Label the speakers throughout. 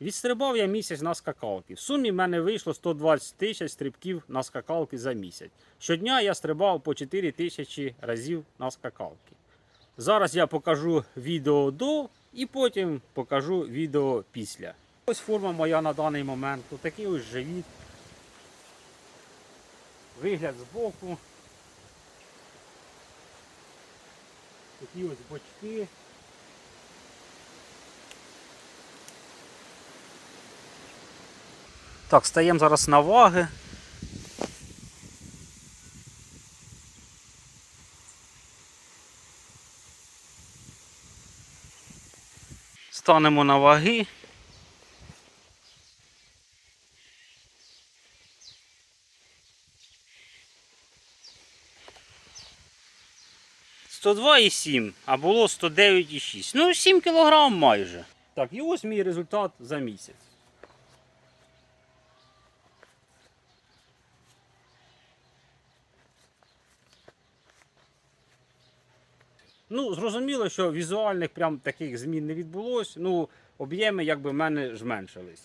Speaker 1: Відстрибав я місяць на скакалки. В сумі в мене вийшло 120 тисяч стрибків на скакалки за місяць. Щодня я стрибав по 4 тисячі разів на скакалки. Зараз я покажу відео до і потім покажу відео після. Ось форма моя на даний момент. Ось такий ось живіт. Вигляд збоку. Такі ось бочки. Так, стаємо зараз на ваги. Станемо на ваги. Сто два і сім, а було 109,6. Ну, 7 кілограм майже. Так, і ось мій результат за місяць. Ну, зрозуміло, що візуальних прям таких змін не відбулось. Ну, об'єми якби в мене зменшились.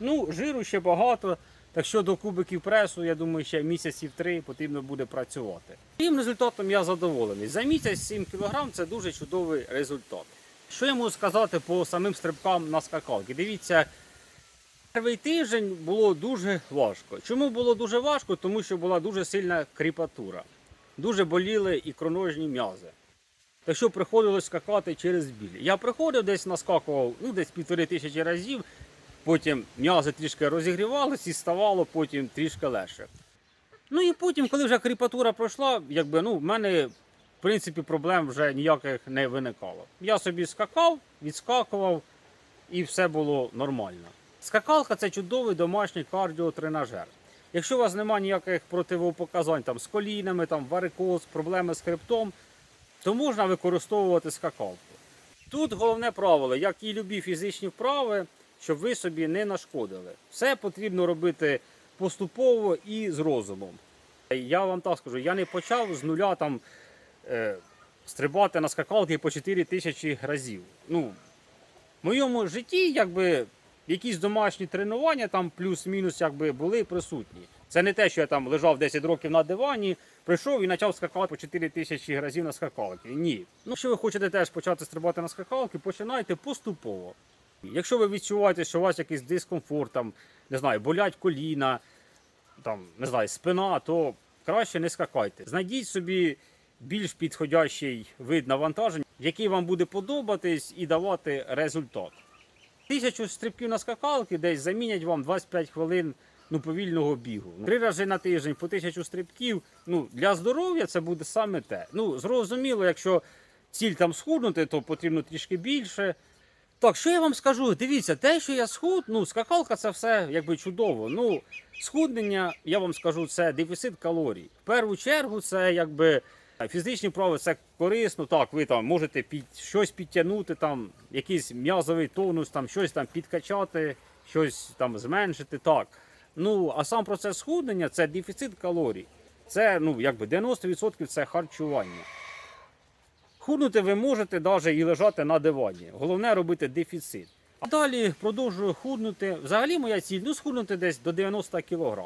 Speaker 1: Ну, жиру ще багато. Так що до кубиків пресу, я думаю, ще місяців три потрібно буде працювати. Тим результатом я задоволений. За місяць 7 кг це дуже чудовий результат. Що я можу сказати по самим стрибкам на скакалки? Дивіться, перший тиждень було дуже важко. Чому було дуже важко? Тому що була дуже сильна кріпатура. Дуже боліли ікроножні м'язи. Так що приходилось скакати через біль. Я приходив десь наскакував ну, десь півтори тисячі разів, потім м'язи трішки розігрівалися і ставало потім трішки легше. Ну і потім, коли вже кріпатура пройшла, якби ну, в мене в принципі проблем вже ніяких не виникало. Я собі скакав, відскакував і все було нормально. Скакалка це чудовий домашній кардіотренажер. Якщо у вас немає ніяких противопоказань там, з колінами, там, варикоз, проблеми з хребтом, то можна використовувати скакалку. Тут головне правило, як і любі фізичні вправи, щоб ви собі не нашкодили. Все потрібно робити поступово і з розумом. Я вам так скажу, я не почав з нуля там, е, стрибати на скакалки по 4 тисячі разів. Ну, в моєму житті якби, якісь домашні тренування там плюс-мінус якби, були присутні. Це не те, що я там лежав 10 років на дивані, прийшов і почав скакати по 4 тисячі разів на скакалки. Ні. Ну, якщо ви хочете теж почати стрибати на скакалки, починайте поступово. Якщо ви відчуваєте, що у вас якийсь дискомфорт, там, не знаю, болять коліна, там, не знаю, спина, то краще не скакайте. Знайдіть собі більш підходящий вид навантажень, який вам буде подобатись і давати результат. Тисячу стрибків на скакалки десь замінять вам 25 хвилин ну, повільного бігу. Три рази на тиждень по тисячу стрибків. Ну, для здоров'я це буде саме те. Ну, зрозуміло, якщо ціль там схуднути, то потрібно трішки більше. Так, що я вам скажу? Дивіться, те, що я схуд, ну, скакалка це все якби чудово. Ну, схуднення, я вам скажу, це дефіцит калорій. В першу чергу, це якби фізичні вправи, це корисно. Так, ви там можете під, щось підтягнути, там, якийсь м'язовий тонус, там, щось там підкачати, щось там зменшити. Так. Ну, а сам процес схуднення це дефіцит калорій. Це ну, якби 90% це харчування. Худнути ви можете навіть і лежати на дивані. Головне робити дефіцит. А далі продовжую худнути. Взагалі моя ціль ну, схуднути десь до 90 кг.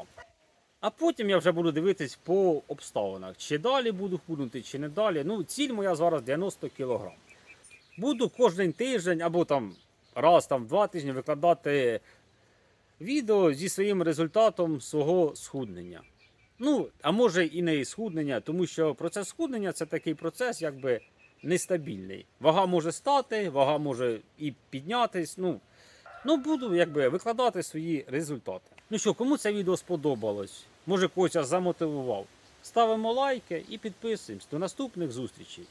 Speaker 1: А потім я вже буду дивитись по обставинах, чи далі буду худнути, чи не далі. Ну, ціль моя зараз 90 кг. Буду кожен тиждень або там раз там, в два тижні викладати відео зі своїм результатом свого схуднення. Ну, а може і не схуднення, тому що процес схуднення це такий процес, якби нестабільний. Вага може стати, вага може і піднятись. Ну, ну буду якби викладати свої результати. Ну що, кому це відео сподобалось? Може когось замотивував? Ставимо лайки і підписуємось. До наступних зустрічей.